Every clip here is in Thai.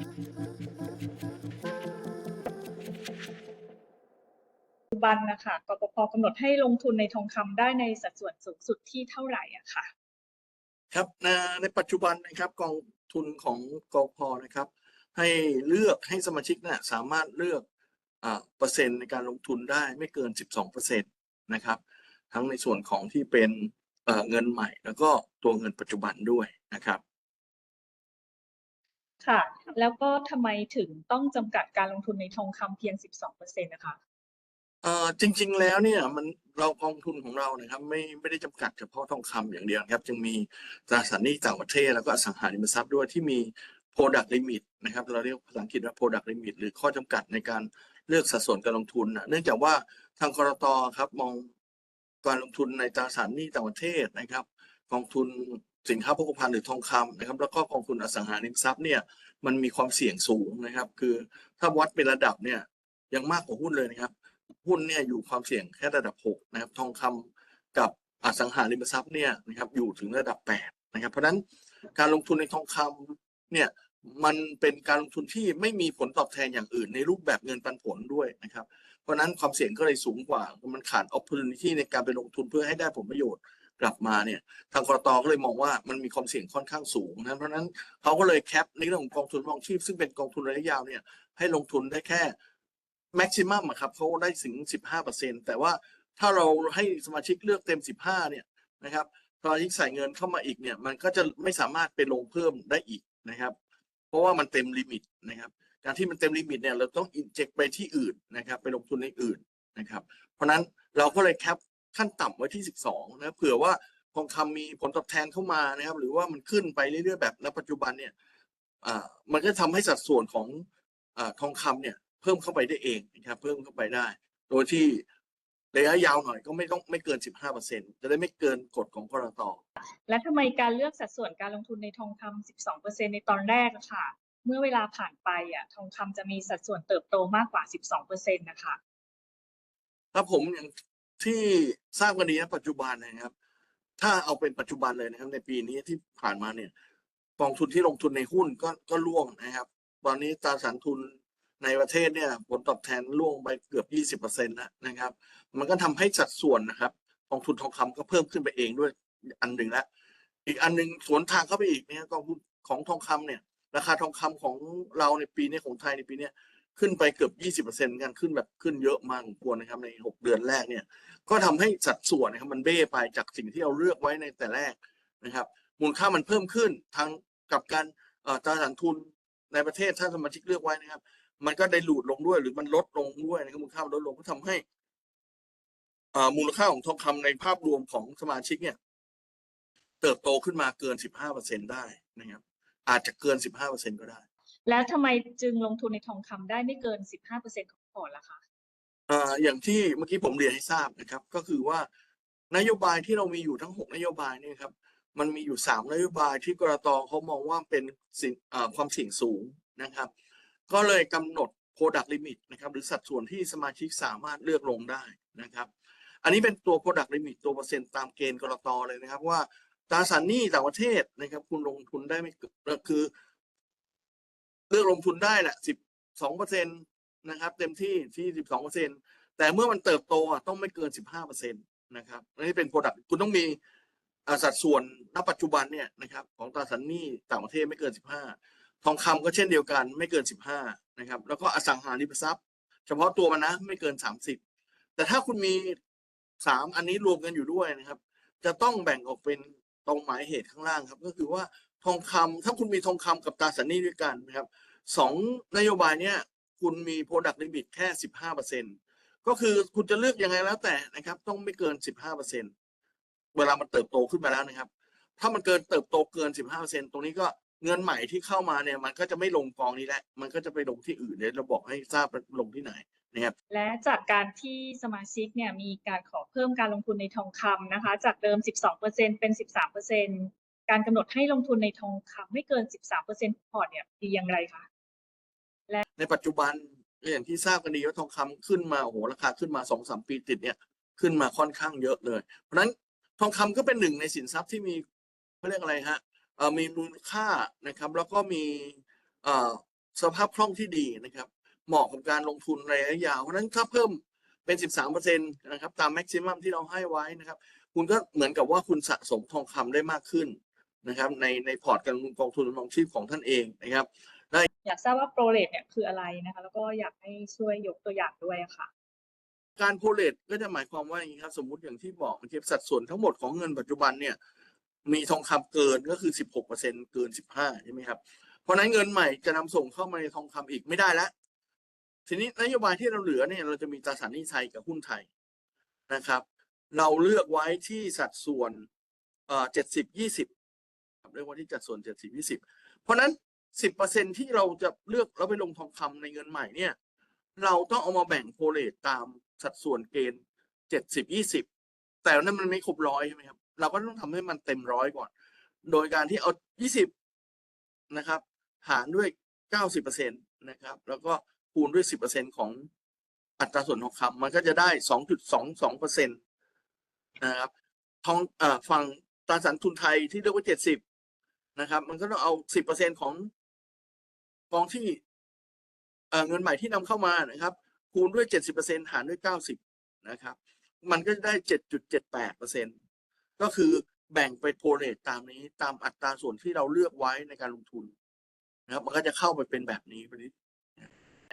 ปัจจุบันนะคะกปภ.กำหนดให้ลงทุนในทองคำได้ในสัดส่วนสูงสุดที่เท่าไหร่อะคะ?ครับในปัจจุบันนะครับกองทุนของกปภ.นะครับ ให้เลือกให้สมาชิกเนี่ยสามารถเลือกอ่าเปอร์เซ็นต์ในการลงทุนได้ไม่เกิน 12%นะครับ ทั้งในส่วนของที่เป็นเเงินใหม่ แล้วก็ตัวเงินปัจจุบันด้วยนะครับ ค่ะ แล้วก็ทำไมถึงต้องจำกัดการลงทุนในทองคำเพียง 12%นะคะ?เอ่อจริง ๆ แล้วเนี่ยมันเรากองทุนของเรานะครับไม่ไม่ได้จำกัดเฉพาะทองคำอย่างเดียวนะครับยังมีตราสารหนี้ต่างประเทศแล้วก็อสังหาริมทรัพย์ด้วยที่มี Product Limit นะครับเราเรียกภาษาอังกฤษว่า Product Limit หรือข้อจำกัดในการเลือกสัดส่วนการลงทุนนะเนื่องจากว่าทางกลต.ครับมองการลงทุนในตราสารหนี้ต่างประเทศนะครับ กองทุน สินค้าโภคภัณฑ์หรือทองคำนะครับ แล้วก็กองทุนอสังหาริมทรัพย์เนี่ยมันมีความเสี่ยงสูงนะครับ คือถ้าวัดเป็นระดับเนี่ยยังมากกว่าหุ้นเลยนะครับ หุ้นเนี่ยอยู่ความเสี่ยงแค่ระดับ 6 นะครับ ทองคำกับอสังหาริมทรัพย์เนี่ยนะครับอยู่ถึงระดับ 8 นะครับ เพราะฉะนั้นการลงทุนในทองคำเนี่ยมันเป็นการลงทุนที่ไม่มีผลตอบแทนอย่างอื่น ในรูปแบบเงินปันผลด้วยนะครับ เพราะฉะนั้นความเสี่ยงก็เลยสูงกว่า มันขาด opportunity ในการไปลงทุนเพื่อให้ได้ผลประโยชน์ กลับมาเนี่ยทางกลต.ก็เลยมองว่ามันมีความเสี่ยงค่อนข้างสูงนะเพราะนั้นเขาก็เลยแคปในเรื่องของกองทุนรองชีพ ซึ่งเป็นกองทุนระยะยาวเนี่ยให้ลงทุนได้แค่แม็กซิมัมอะครับเขาได้ถึง 15%แต่ว่าถ้าเราให้สมาชิกเลือกเต็ม 15 เนี่ยนะครับสมาชิกใส่เงินเข้ามาอีกเนี่ยมันก็จะไม่สามารถไปลงเพิ่มได้อีกนะครับ เพราะว่ามันเต็มลิมิตนะครับการที่มันเต็มลิมิตเนี่ยเราต้อง inject ไปที่อื่นนะครับ ไปลงทุนในอื่นนะครับ เพราะนั้นเราก็เลยแคป ขั้นต่ำไว้ที่ 12นะครับเผื่อว่าทองคำมีผลตอบแทนเข้ามานะครับ หรือว่ามันขึ้นไปเรื่อยๆแบบณปัจจุบันเนี่ยอ่ามันก็ทำให้สัดส่วนของอ่าทองคำเนี่ยเพิ่มเข้าไปได้เองนะครับเพิ่มเข้าไปได้ โดยที่ระยะยาวหน่อยก็ไม่ต้องไม่เกิน 15%จะได้ไม่เกินกฎของกลต.และทำไมการเลือกสัดส่วนการลงทุนในทองคำ 12%ในตอนแรกอะค่ะ เมื่อเวลาผ่านไปอะทองคำจะมีสัดส่วนเติบโตมากกว่า 12%น่ะค่ะ?ครับผมอย่าง ที่ทราบกันดีณปัจจุบันนะครับ ถ้าเอาเป็นปัจจุบันเลยนะครับ ในปีนี้ที่ผ่านมาเนี่ยกองทุนที่ลงทุนในหุ้นก็ก็ร่วงนะครับ ตอนนี้ตราสารทุนในประเทศเนี่ยผลตอบแทนร่วงไปเกือบ 20%แล้วนะครับ มันก็ทำให้สัดส่วนนะครับกองทุนทองคำก็เพิ่มขึ้นไปเองด้วยอันหนึ่งแล้วอีกอันหนึ่งสวนทางเข้าไปอีกเนี่ยกองทุนของทองคำเนี่ย ราคาทองคำของเราในปีนี้ของไทยในปีนี้ ขึ้นไปเกือบ 20%เหมือนกันขึ้นแบบขึ้นเยอะมากควรนะครับ ใน 6 เดือนแรกเนี่ย ก็ทำให้สัดส่วนนะครับมันเบ้ไปจากสิ่งที่เราเลือกไว้ในแต่แรกนะครับ มูลค่ามันเพิ่มขึ้นทางกับกันเอ่อตราสารทุนในประเทศถ้าสมาชิกเลือกไว้นะครับ มันก็ dilute ลงด้วยหรือมันลดลงด้วยนะครับมูลค่ามันลดลงก็ทำให้อ่ามูลค่าของทองคำในภาพรวมของสมาชิกเนี่ย เติบโตขึ้นมาเกิน 15%ได้นะครับ อาจจะเกิน 15%ก็ได้ แล้วทำไมจึงลงทุนในทองคำได้ไม่เกิน 15%ของพอร์ตล่ะคะ?อ่าอย่างที่เมื่อกี้ผมเรียนให้ทราบนะครับ ก็คือว่านโยบายที่เรามีอยู่ทั้ง 6 นโยบายเนี่ยครับมันมีอยู่ 3 นโยบายที่กลต.เขามองว่าเป็นสิ่งความเสี่ยงสูงนะครับ ก็เลยกำหนด Product Limit นะครับหรือสัดส่วนที่สมาชิกสามารถเลือกลงได้นะครับ อันนี้เป็นตัว Product Limit ตัวเปอร์เซ็นต์ตามเกณฑ์กลต.เลยนะครับว่าตราสารหนี้ต่างประเทศนะครับคุณลงทุนได้ไม่เกินก็คือ เลือกลงทุนได้แหละ12%นะครับ เต็มที่ที่12%แต่เมื่อมันเติบโตอะต้องไม่เกิน15%นะครับนนี้เป็น Product คุณต้องมีอสัดส่วนณปัจจุบันเนี่ยนะครับของตราสารหนี้ต่างประเทศไม่เกิน15ทองคำก็เช่นเดียวกันไม่เกิน15นะครับแล้วก็อสังหาริมทรัพย์ เฉพาะตัวมันนะไม่เกิน30แต่ถ้าคุณมี3อันนี้รวมกันอยู่ด้วยนะครับ จะต้องแบ่งออกเป็นตรงหมายเหตุข้างล่างครับ ก็คือว่า ทองคำถ้าคุณมีทองคำกับตราสารหนี้ด้วยกันนะครับ2นโยบายเนี้ยคุณมี Product Limit แค่ 15%ก็คือคุณจะเลือกยังไงแล้วแต่นะครับ ต้องไม่เกิน 15%เวลามันเติบโตขึ้นมาแล้วนะครับ ถ้ามันเกินเติบโตเกิน 15%ตรงนี้ก็เงินใหม่ที่เข้ามาเนี่ยมันก็จะไม่ลงกองนี้แล้วมันก็จะไปลงที่อื่นเดี๋ยวจะบอกให้ทราบลงที่ไหนนะครับและจากการที่สมาชิกเนี่ยมีการขอเพิ่มการลงทุนในทองคำนะคะ จากเดิม 12%เป็น 13% การกำหนดให้ลงทุนในทองคำไม่เกิน 13%ของพอร์ตเนี่ยดีอย่างไรคะ?และในปัจจุบันอย่างที่ทราบกันดีว่าทองคำขึ้นมาโอ้โฮราคาขึ้นมา2-3ปีติดเนี่ยขึ้นมาค่อนข้างเยอะเลย เพราะฉะนั้นทองคำก็เป็นหนึ่งในสินทรัพย์ที่มีเขาเรียกอะไรครับเอ่อมีมูลค่านะครับ แล้วก็มีสภาพคล่องที่ดีนะครับ เหมาะกับการลงทุนระยะยาว เพราะฉะนั้นถ้าเพิ่มเป็น 13เปอร์เซ็นต์นะครับ ตามแม็กซิมัมที่เราให้ไว้นะครับ คุณก็เหมือนกับว่าคุณสะสมทองคำได้มากขึ้น นะครับ ในในพอร์ตการลงทุนกองทุนรองชีพของท่านเองนะครับอยากทราบว่าโปรเลทเนี่ยคืออะไรนะคะ แล้วก็อยากให้ช่วยยกตัวอย่างด้วยอะค่ะ การโพเลตก็จะหมายความว่าอย่างนี้ครับ สมมุติอย่างที่บอกเมื่อกี้สัดส่วนทั้งหมดของเงินปัจจุบันเนี่ย มีทองคำเกินก็คือสิบหกเปอร์เซ็นเกินสิบห้าใช่ไหมครับ เพราะฉะนั้นเงินใหม่จะนำส่งเข้ามาในทองคำอีกไม่ได้แล้วทีนี้นโยบายที่เราเหลือเนี่ยเราจะมีตราสารหนี้ไทยกับหุ้นไทยนะครับ เราเลือกไว้ที่สัดส่วนเอ่อเจ็ดสิบยี่สิบ เรียกว่าที่จัดส่วนเจ็ดสิบยี่สิบเพราะนั้นสิบเปอร์เซ็นที่เราจะเลือกแล้วไปลงทองคำในเงินใหม่เนี่ย เราต้องเอามาแบ่งโพเลตตามสัดส่วนเกณฑ์เจ็ดสิบยี่สิบแต่นั้นมันไม่ครบร้อยใช่ไหมครับ เราก็ต้องทำให้มันเต็มร้อยก่อน โดยการที่เอายี่สิบนะครับ หารด้วยเก้าสิบเปอร์เซ็นตนะครับ แล้วก็คูณด้วยสิบเปอร์เซ็นของอัตราส่วนทองคำมันก็จะได้สองจุดสองสองเปอร์เซ็นตนะครับทองอฝั่งตราสารทุนไทยที่เรียกว่าเจ็ดสิบ นะครับ มันก็ต้องเอาสิบเปอร์เซ็นของกองที่เงินใหม่ที่นำเข้ามานะครับ คูณด้วยเจ็ดสิบเปอร์เซ็นหารด้วยเก้าสิบนะครับ มันก็จะได้เจ็ดจุดเจ็ดแปดเปอร์เซ็นก็คือแบ่งไปโพเลตตามนี้ตามอัตราส่วนที่เราเลือกไว้ในการลงทุนนะครับ มันก็จะเข้าไปเป็นแบบนี้ไปนี้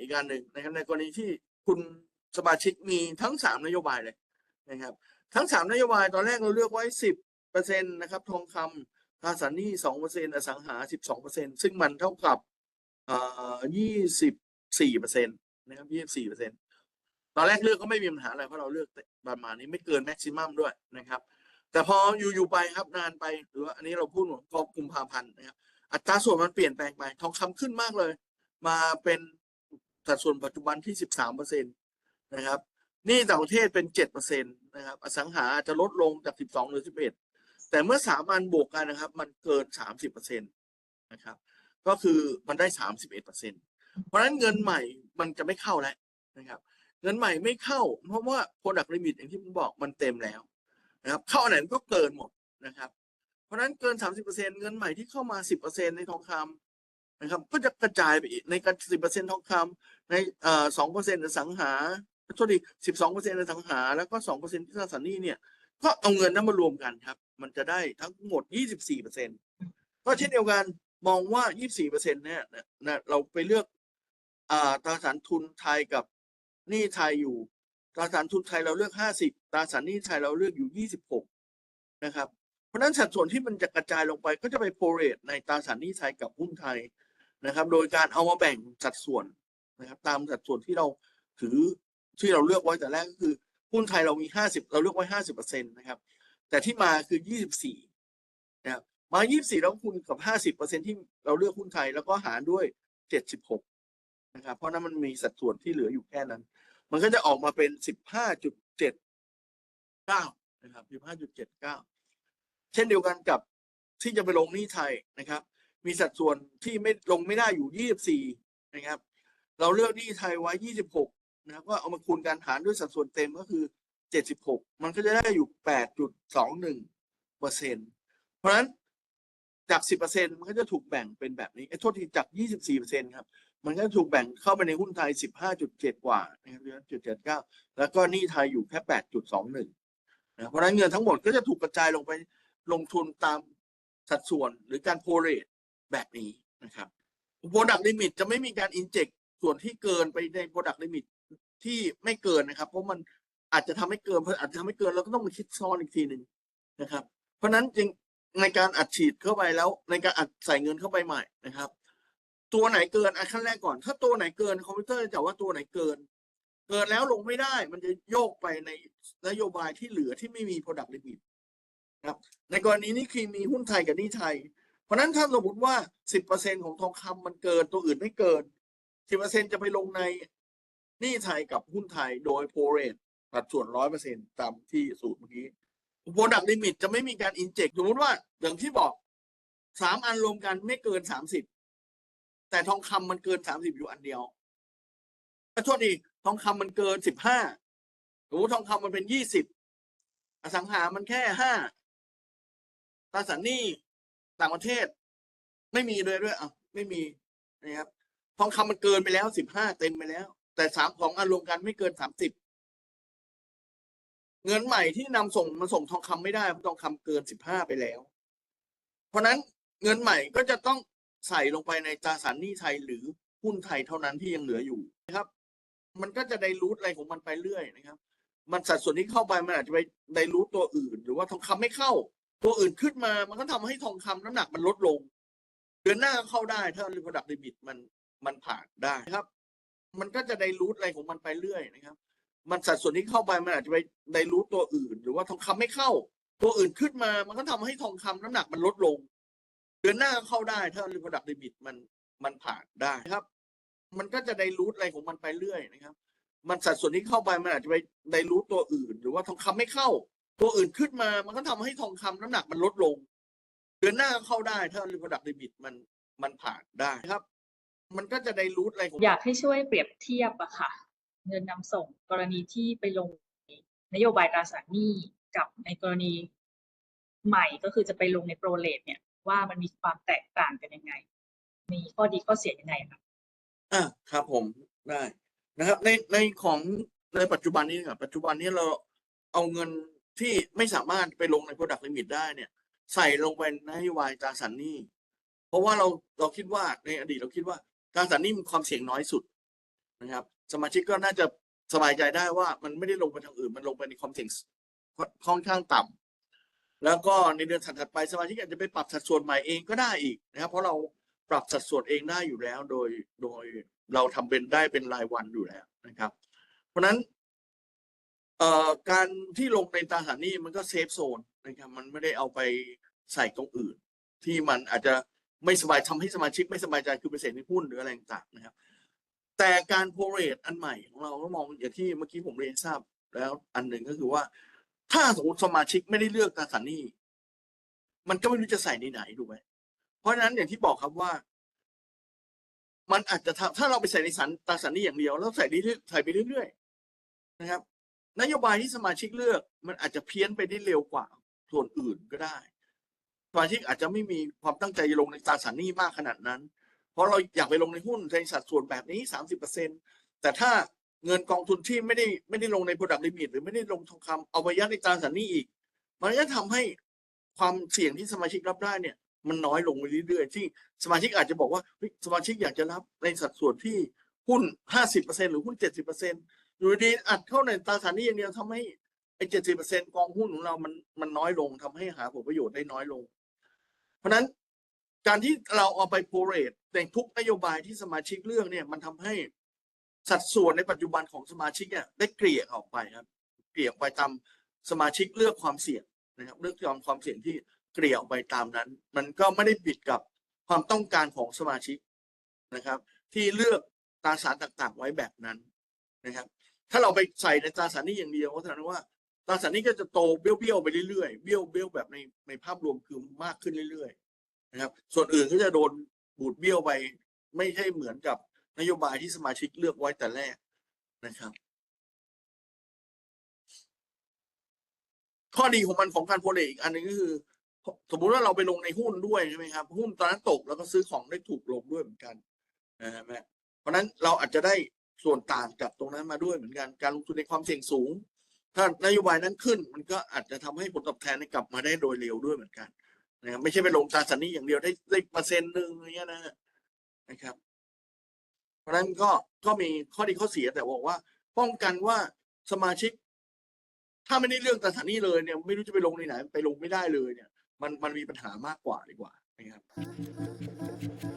อีกการหนึ่งนะครับในกรณีที่คุณสมาชิกมีทั้งสามนโยบายเลยนะครับ ทั้งสามนโยบายตอนแรกเราเลือกไว้สิบเปอร์เซ็นตนะครับ ทองคำ ตราสารหนี้สองเปอร์เซ็นอสังหาสิบสองเปอร์เซ็นซึ่งมันเท่ากับยี่สิบสี่เปอร์เซ็นต์นะครับยี่สิบสี่เปอร์เซ็นต์ตอนแรกเลือกก็ไม่มีปัญหาอะไรเพราะเราเลือกประมาณนี้ไม่เกินแม็กซิมัมด้วยนะครับ แต่พออยู่ๆไปครับนานไปหรือว่าอันนี้เราพูดของกองกุมภาพันธ์นะครับอัตราส่วนมันเปลี่ยนแปลงไปทองคำขึ้นมากเลย มาเป็นสัดส่วนปัจจุบันที่สิบสามเปอร์เซ็นต์นะครับนี่ต่างประเทศเป็นเจ็ดเปอร์เซ็นต์นะครับอสังหาจจะลดลงจากสิบสองหรือสิบเอ็ด แต่เมื่อสามอันบวกกันนะครับ มันเกินสามสิบเปอร์เซ็นต์นะครับ ก็คือมันได้สามสิบเอ็ดเปอร์เซ็นต์เพราะฉะนั้นเงินใหม่มันจะไม่เข้าแล้วนะครับ เงินใหม่ไม่เข้า เพราะว่า product limit อย่างที่ผมบอกมันเต็มแล้วนะครับ เข้าอันไหนมันก็เกินหมดนะครับ เพราะฉะนั้นเกิน30%เปอร์เซ็นเงินใหม่ที่เข้ามาสิบเปอร์เซ็นในทองคำนะครับ ก็จะกระจายไปอีกในการ10%ทองคำในเอ่อ2%ในสังหาโทษที12%ในสังหา แล้วก็2%ที่ตราสารหนี้เนี่ยก็เอาเงินนั้นมารวมกันครับ มันจะได้ทั้งหมด 24%ก็เช่นเดียวกันมองว่า 24%เนี่ยนะเราไปเลือกอ่าตราสารทุนไทยกับหนี้ไทยอยู่ ตราสารทุนไทยเราเลือกห้าสิบตราสารหนี้ไทยเราเลือกอยู่ยี่สิบหกนะครับ เพราะนั้นสัดส่วนที่มันจะกระจายลงไปก็จะไปโพเรตในตราสารหนี้ไทยกับหุ้นไทยนะครับ โดยการเอามาแบ่งสัดส่วนนะครับ ตามสัดส่วนที่เราถือที่เราเลือกไว้แต่แรกก็คือหุ้นไทยเรามีห้าสิบเราเลือกไว้ห้าสิบเปอร์เซ็นตนะครับ แต่ที่มาคือยี่สิบสี่นะครับ มายี่สิบสี่แล้วคูณกับห้าสิบเปอร์เซ็นที่เราเลือกหุ้นไทย แล้วก็หารด้วยเจ็ดสิบหกนะครับ เพราะนั้นมันมีสัดส่วนที่เหลืออยู่แค่นั้น มันก็จะออกมาเป็นสิบห้าจุดเจ็ดเก้านะครับสิบห้าจุดเช่นเดียวกันกับที่จะไปลงหนี้ไทยนะครับ มีสัดส่วนที่ไม่ลงไม่ได้อยู่ยี่สิบสี่นะครับ เราเลือกหนี้ไทยไว้ยี่สิบหกนะครับก็เอามาคูณกันหารด้วยสัดส่วนเต็มก็คือ เจ็ดสิบหกมันก็จะได้อยู่แปดจุดสองหนึ่งเปอร์เซ็นต์เพราะฉะนั้นจากสิบเปอร์เซ็นมันก็จะถูกแบ่งเป็นแบบนี้ไอ้โทษทีจากยี่สิบสี่เปอร์เซ็นครับ มันก็ถูกแบ่งเข้าไปในหุ้นไทย 15.7 กว่านะครับจุดเจ็ดเก้าแล้วก็นี้ไทยอยู่แค่ 8.21นะเพราะฉะนั้นเงินทั้งหมดก็จะถูกกระจายลงไปลงทุนตามสัดส่วนหรือการโพเรตแบบนี้นะครับ Product Limit จะไม่มีการ inject ส่วนที่เกินไปใน Product Limit ที่ไม่เกินนะครับ เพราะมัน อาจจะทำให้เกินเพราะอาจจะทำให้เกินเราก็ต้องมาคิดซ้อนอีกทีหนึ่งนะครับ เพราะฉะนั้นจริงในการอัดฉีดเข้าไปแล้ว ในการอัดใส่เงินเข้าไปใหม่นะครับ ตัวไหนเกินอันขั้นแรกก่อน ถ้าตัวไหนเกินคอมพิวเตอร์จะว่าตัวไหนเกิน เกินแล้วลงไม่ได้ มันจะโยกไปในนโยบายที่เหลือที่ไม่มี product limit นะครับ ในกรณีนี้คือมีหุ้นไทยกับนี้ไทย เพราะนั้นถ้าสมมติว่า 10%ของทองคำมันเกินตัวอื่นไม่เกิน 10%จะไปลงในนี้ไทยกับหุ้นไทยโดยโพเรต สัดส่วน100%ตามที่สูตรเมื่อกี้ product limit จะไม่มีการ inject สมมติว่าอย่างที่บอกสามอันรวมกันไม่เกิน30แต่ทองคำมันเกินสามสิบอยู่อันเดียวขอโทษดีทองคำมันเกินสิบห้าโอ้ทองคำมันเป็นยี่สิบอสังหามันแค่ห้าตราสารหนี้ต่างประเทศ ไม่มีเลยด้วยอะไม่มีนะครับทองคำมันเกินไปแล้วสิบห้าเต็มไปแล้ว แต่สามของอันรวมกันไม่เกินสามสิบ เงินใหม่ที่นำส่งมาส่งทองคำไม่ได้เพราะทองคำเกินสิบห้าไปแล้ว เพราะฉะนั้นเงินใหม่ก็จะต้องใส่ลงไปในตราสารหนี้ไทยหรือหุ้นไทยเท่านั้นที่ยังเหลืออยู่นะครับ มันก็จะได้รูทอะไรของมันไปเรื่อยนะครับ มันสัดส่วนที่เข้าไปมันอาจจะไปได้รูทตัวอื่น หรือว่าทองคำไม่เข้า ตัวอื่นขึ้นมามันก็ทำให้ทองคำน้ำหนักมันลดลง เดือนหน้าเข้าได้ถ้า Product Limit มันมันผ่านได้ครับ มันก็จะได้รูทอะไรของมันไปเรื่อยนะครับ มันสัดส่วนที่เข้าไปมันอาจจะไปได้รูทตัวอื่น หรือว่าทองคำไม่เข้า ตัวอื่นขึ้นมามันก็ทำให้ทองคำน้ำหนักมันลดลง เดือนหน้าก็เข้าได้ ถ้า Product Limit มันมันผ่านได้ครับ มันก็จะได้รูทอะไรของมันไปเรื่อยนะครับ มันสัดส่วนที่เข้าไปมันอาจจะไปได้รูทตัวอื่น หรือว่าทองคำไม่เข้า ตัวอื่นขึ้นมามันก็ทำให้ทองคำน้ำหนักมันลดลง เดือนหน้าก็เข้าได้ ถ้า Product Limit มันมันผ่านได้ครับ มันก็จะได้รูทอะไรของอยากให้ช่วยเปรียบเทียบอะค่ะ เงินนำส่งกรณีที่ไปลงนโยบายตราสารหนี้กับในกรณีใหม่ก็คือจะไปลงในโปรเลทเนี่ย ว่ามันมีความแตกต่างกันยังไง มีข้อดีข้อเสียยังไงคะอ่าครับผมได้นะครับ ในในของในปัจจุบันนี้ครับปัจจุบันนี้เราเอาเงินที่ไม่สามารถไปลงใน Product Limit ได้เนี่ย ใส่ลงไปในนโยบายตราสารหนี้ เพราะว่าเราเราคิดว่าในอดีตเราคิดว่าตราสารหนี้มีความเสี่ยงน้อยสุด นะครับ สมาชิกก็น่าจะสบายใจได้ว่ามันไม่ได้ลงไปทางอื่น มันลงไปในความเสี่ยงค่อนข้างต่ำแล้วก็ในเดือนถัดไปสมาชิกอาจจะไปปรับสัดส่วนใหม่เองก็ได้อีกนะครับ เพราะเราปรับสัดส่วนเองได้อยู่แล้ว โดยโดยเราทำเป็นได้เป็นรายวันอยู่แล้วนะครับ เพราะฉะนั้นการที่ลงในตราสารนี้มันก็เซฟโซนนะครับมันไม่ได้เอาไปใส่ตรงอื่น ที่มันอาจจะไม่สบายทำให้สมาชิกไม่สบายใจคือไปเซ็นในหุ้นหรืออะไรต่างๆนะครับ แต่การโพเรตอันใหม่ของเราก็มองอย่างที่เมื่อกี้ผมเรียนทราบแล้วอันหนึ่งก็คือว่า ถ้าสมมติสมาชิกไม่ได้เลือกตราสารหนี้มันก็ไม่รู้จะใส่ในไหนถูกไหมเพราะฉะนั้นอย่างที่บอกครับว่า มันอาจจะทำถ้าเราไปใส่ในสันตราสารหนี้อย่างเดียว แล้วใส่เรื่อยใส่ไปเรื่อยๆนะครับ นโยบายที่สมาชิกเลือก มันอาจจะเพี้ยนไปได้เร็วกว่าส่วนอื่นก็ได้สมาชิกอาจจะไม่มีความตั้งใจลงในตราสารหนี้มากขนาดนั้น เพราะเราอยากไปลงในหุ้นในสัดส่วนแบบนี้สามสิบเปอร์เซ็นแต่ถ้าเงินกองทุนที่ไม่ได้ไม่ได้ลงใน product limit หรือไม่ได้ลงทองคำเอาไปยัดในตราสารหนี้อีก มันก็ทำให้ความเสี่ยงที่สมาชิกรับได้เนี่ย มันน้อยลงไปเรื่อยๆที่สมาชิกอาจจะบอกว่าสมาชิกอยากจะรับในสัดส่วนที่หุ้นห้าสิบเปอร์เซ็นหรือหุ้นเจ็ดสิบเปอร์เซ็นอยู่ดีอัดเข้าในตราสารหนี้อย่างเดียวทำให้ไอ้เจ็ดสิบเปอร์เซ็นกองหุ้นของเรามันมันน้อยลงทำให้หาผลประโยชน์ได้น้อยลง เพราะฉะนั้น การที่เราเอาไปโพเรตในทุกนโยบายที่สมาชิกเลือกเนี่ยมันทำให้สัดส่วนในปัจจุบันของสมาชิกเนี่ยได้เกลี่ยออกไปครับ เกลี่ยออกไปตามสมาชิกเลือกความเสี่ยงนะครับเลือกยอมความเสี่ยงที่เกลี่ยออกไปตามนั้น มันก็ไม่ได้ผิดกับความต้องการของสมาชิกนะครับ ที่เลือกตราสารต่างๆ ไว้แบบนั้นนะครับ ถ้าเราไปใส่ในตราสารนี้อย่างเดียวก็แสดงว่าตราสารนี้ก็จะโตเบี้ยวๆไปเรื่อยๆเบี้ยวเบี้ยวแบบในในภาพรวมคือมากขึ้นเรื่อยๆ นะครับ ส่วนอื่นก็จะโดนบูดเบี้ยวไป ไม่ใช่เหมือนกับนโยบายที่สมาชิกเลือกไว้แต่แรกนะครับ ข้อดีของมันของการโพลอีกอันนึงก็คือ สมมุติว่าเราไปลงในหุ้นด้วยใช่ไหมครับหุ้นตอนนั้นตกแล้วก็ซื้อของได้ถูกลงด้วยเหมือนกันนะฮะเพราะฉะนั้นเราอาจจะได้ส่วนต่างจากตรงนั้นมาด้วยเหมือนกันการลงทุนในความเสี่ยงสูง ถ้านโยบายนั้นขึ้น มันก็อาจจะทำให้ผลตอบแทนกลับมาได้โดยเร็วด้วยเหมือนกัน นะครับไม่ใช่ไปลงตราสารหนี้อย่างเดียวได้ได้เปอร์เซ็นต์หนึ่งอะไรเงี้ยนะนะครับ เพราะฉะนั้นก็ก็มีข้อดีข้อเสียแต่บอกว่า ป้องกันว่าสมาชิก ถ้าไม่ได้เรื่องตราสารหนี้เลยเนี่ย ไม่รู้จะไปลงในไหน ไปลงไม่ได้เลยเนี่ย มันมันมีปัญหามากกว่าดีกว่านะครับ